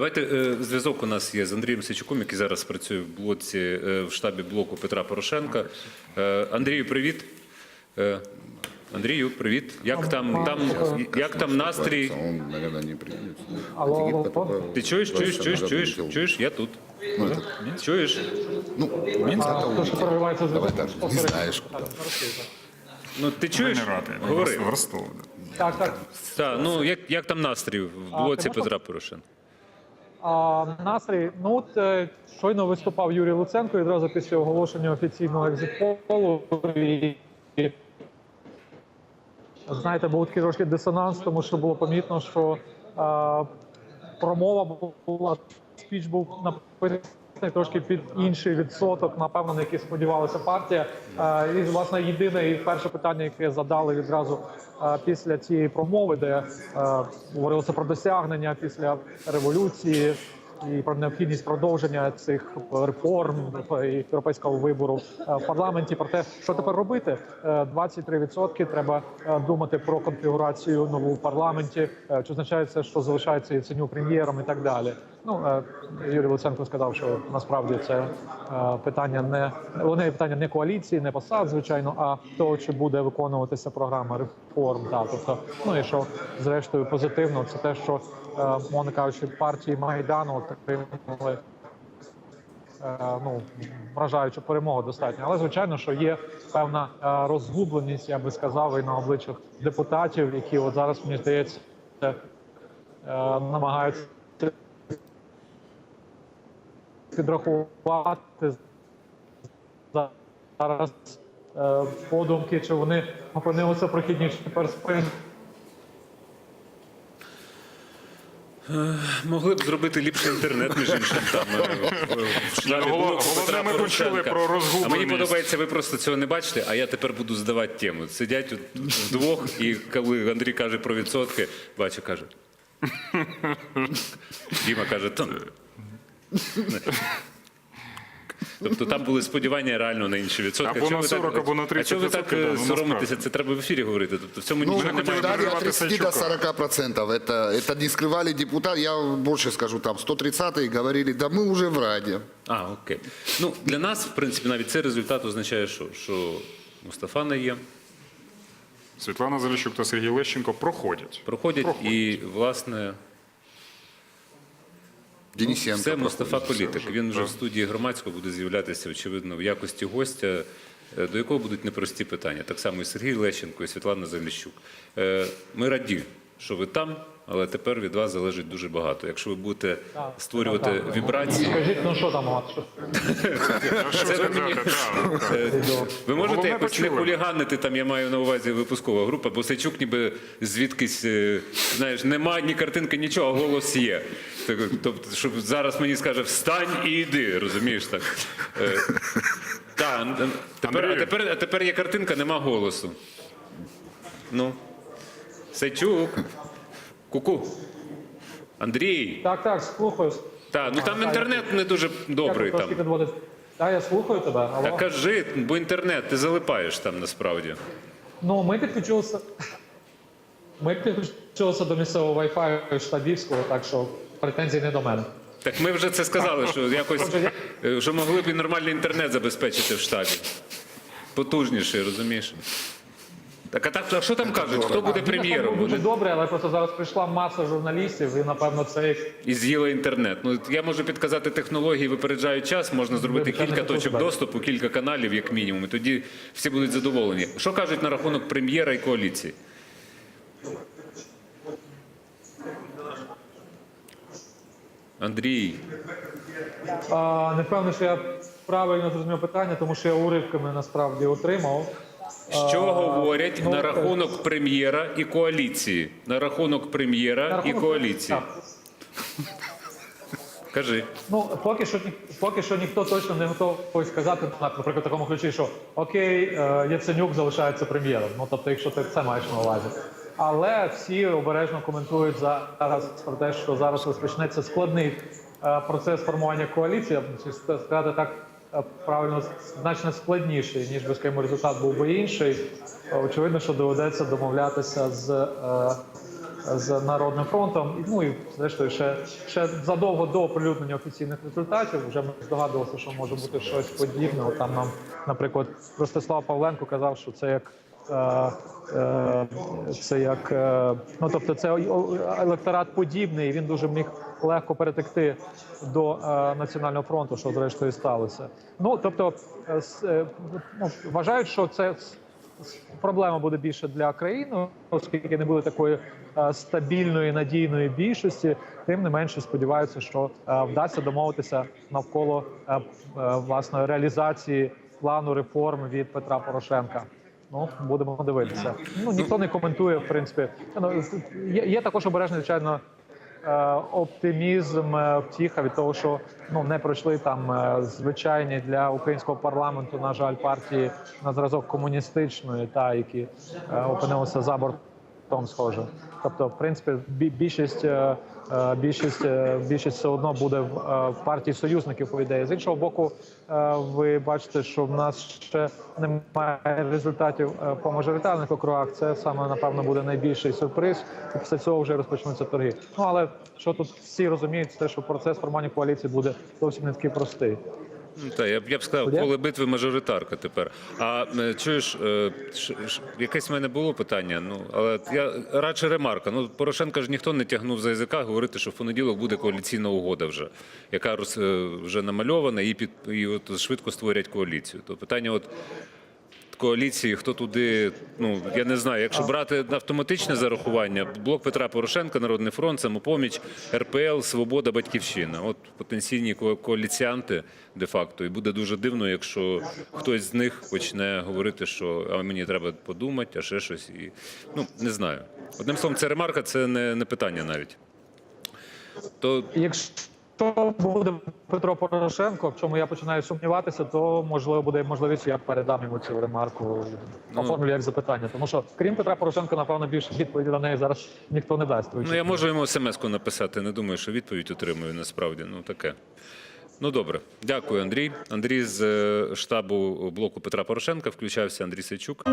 Давайте е, зв'язок у нас є з Андрієм Сичуком, який зараз працює в блоці е, в штабі блоку Петра Порошенка. Е, Андрію, привіт. Андрію, привіт. Як там, там, як там настрій? Ти чуєш, чуєш, чуєш, чуєш, чуєш? Я тут. Ну, Чуєш? ну, то, що проривається з не знаешь куда. Ну ти чуєш? Говори. Так, так. Так, ну як, як там настрій в блоці Петра Порошенка? А, настрій, ну от е, щойно виступав Юрій Луценко і одразу після оголошення офіційного екзитполу. І, знаєте, був такий трошки дисонанс, тому що було помітно, що а, промова була, спіч був написаний трошки під інший відсоток, напевно, на який сподівалася партія. І власне єдине і перше питання, яке задали відразу після цієї промови, де говорилося про досягнення після революції. І про необхідність продовження цих реформ і європейського вибору е, в парламенті. Про те, що тепер робити, Е, 23% треба е, думати про конфігурацію нову в парламенті. Е, Чи означає це, що залишається Яценюк прем'єром і так далі. Ну е, Юрій Луценко сказав, що насправді це е, питання не вони питання не коаліції, не посад, звичайно, а того, чи буде виконуватися програма реформ. Та тобто, ну і що зрештою позитивно, це те, що е, мовно кажучи, партії майдану отримали е, ну вражаючу перемогу достатньо. Але звичайно, що є певна е, розгубленість, я би сказав, і на обличчях депутатів, які от зараз мені здається е, намагаються підрахувати зараз е, подумки, чи вони опинилися в прохідній чи тепер спин. Могли б зробити ліпший інтернет, між іншим там е, в штабі Головне- блоку головне, Петра ми почули Порошенка. про А розгубленість. мені подобається, ви просто цього не бачите, а я тепер буду здавати тему. Сидять от вдвох, і коли Андрій каже про відсотки, бачу, каже. Діма каже, то. Тобто там були сподівання реально на інші відсотки. Або А чого на ви так- 40, або на А чого ви 30%, так да, е, ну, соромитеся? насправді. Це треба в ефірі говорити. Тобто в цьому Ну, нічого хотели немає. дали от прервать 30 до Сальчука. 40 процентов. Это, это не скрывали депутаты. Я больше скажу, там 130 говорили, да мы уже в Раде. А, окей. Ну, для нас, в принципі, навіть цей результат означає, що, що Мустафа не є, Світлана Заліщук та Сергій Лещенко проходять. проходять, і, власне, Денисенко. Це Мустафа політик. Він вже в студії громадського буде з'являтися, очевидно, в якості гостя, е, до якого будуть непрості питання. Так само і Сергій Лещенко, і Світлана Заліщук. Е, Ми раді, що ви там, але тепер від вас залежить дуже багато. Якщо ви будете створювати так, так. вібрації, Скажіть, ну що там у вас? Так, так. Ви можете Головне, якось не почули. хуліганити, там я маю на увазі випускова група, бо Сайчук ніби звідкись, е, знаєш, нема ні картинки, нічого, а голос є. Так, Тобто, щоб зараз мені скаже встань і йди, розумієш так. Е, та, н- н- тепер, а, Андрію. тепер, а тепер є картинка, нема голосу. Ну. Сайчук. Ку-ку. Андрій. Так, так, слухаю. Та, ну там інтернет не дуже добрий. Там. Так, я слухаю тебе. Алло. Та кажи, бо інтернет, ти залипаєш там насправді. Ну, ми підключилися. Ми підключилися до місцевого Wi-Fi штабівського, так що претензій не до мене. Так ми вже це сказали, що якось е, що могли б і нормальний інтернет забезпечити в штабі. Потужніший, розумієш? Так, а так, а що там кажуть? Хто буде прем'єром? Дуже добре, але просто зараз прийшла маса журналістів, і напевно це і з'їли інтернет. Ну я можу підказати технології, випереджають час. Можна зробити кілька точок доступу, кілька каналів, як мінімум. І тоді всі будуть задоволені. Що кажуть на рахунок прем'єра і коаліції? Андрій, а, не певно, що я правильно зрозумів питання, тому що я уривками насправді отримав. Що говорять ну, на рахунок прем'єра і коаліції? На рахунок прем'єра і коаліції. Кажи. Ну, поки що, поки що ніхто точно не готовий сказати, наприклад, в такому ключі, що окей, е, Яценюк залишається прем'єром. Ну, тобто, якщо ти це маєш на увазі. Але всі обережно коментують зараз про те, що зараз розпочнеться складний е, процес формування коаліції, чи сказати так правильно, значно складніший, ніж би скажімо, результат був би інший. Е, Очевидно, що доведеться домовлятися з. е, з Народним фронтом. Ну і зрештою, ще, ще задовго до оприлюднення офіційних результатів вже ми здогадувалися, що може бути щось подібне. Там нам, наприклад, Ростислав Павленко казав, що це як. Це як е, ну тобто, це електорат подібний. Він дуже міг легко перетекти до е, національного фронту, що зрештою сталося. Ну тобто, е, ну, вважають, що це проблема буде більше для країни, оскільки не буде такої стабільної надійної більшості. Тим не менше сподіваються, що вдасться домовитися навколо е, реалізації плану реформ від Петра Порошенка. Ну, будемо дивитися. Ну ніхто не коментує, в принципі. Ну, є, є також обережний, звичайно, е, оптимізм, е, втіха від того, що ну не пройшли там е, звичайні для українського парламенту, на жаль, партії на зразок комуністичної, та які опинилися за бортом, схоже. Тобто, в принципі, бі- більшість. е, е, Більшість е, більшість все одно буде в партії союзників по ідеї. З іншого боку, ви бачите, що в нас ще немає результатів по мажоритарних округах. Це саме напевно буде найбільший сюрприз. І після цього вже розпочнуться торги. Ну але що тут всі розуміють, це що процес формування коаліції буде зовсім не такий простий. Ну, Та, я б я б сказав, поле битви мажоритарка тепер. А е, чуєш, е, якесь в мене було питання, ну але я радше ремарка. Ну Порошенка ж ніхто не тягнув за язика говорити, що в понеділок буде коаліційна угода вже, яка роз- е, вже намальована, і під і от швидко створять коаліцію. То питання, от коаліції, хто туди, ну я не знаю, якщо брати автоматичне зарахування, блок Петра Порошенка, Народний фронт, самопоміч, РПЛ, Свобода, Батьківщина. От потенційні ко- коаліціанти де-факто. І буде дуже дивно, якщо хтось з них почне говорити, що а мені треба подумати, а ще щось. І ну не знаю. Одним словом, це ремарка, це не, не питання навіть. То Якщо буде Петро Порошенко, в чому я починаю сумніватися, то можливо буде можливість, я передам йому цю ремарку, оформлю як запитання. Тому що крім Петра Порошенка, напевно, більше відповіді на неї зараз ніхто не дасть. Ну, я можу йому смс-ку написати. Не думаю, що відповідь отримую насправді. Ну таке. Ну добре, дякую, Андрій. Андрій з е, штабу блоку Петра Порошенка включався Андрій Сейчук.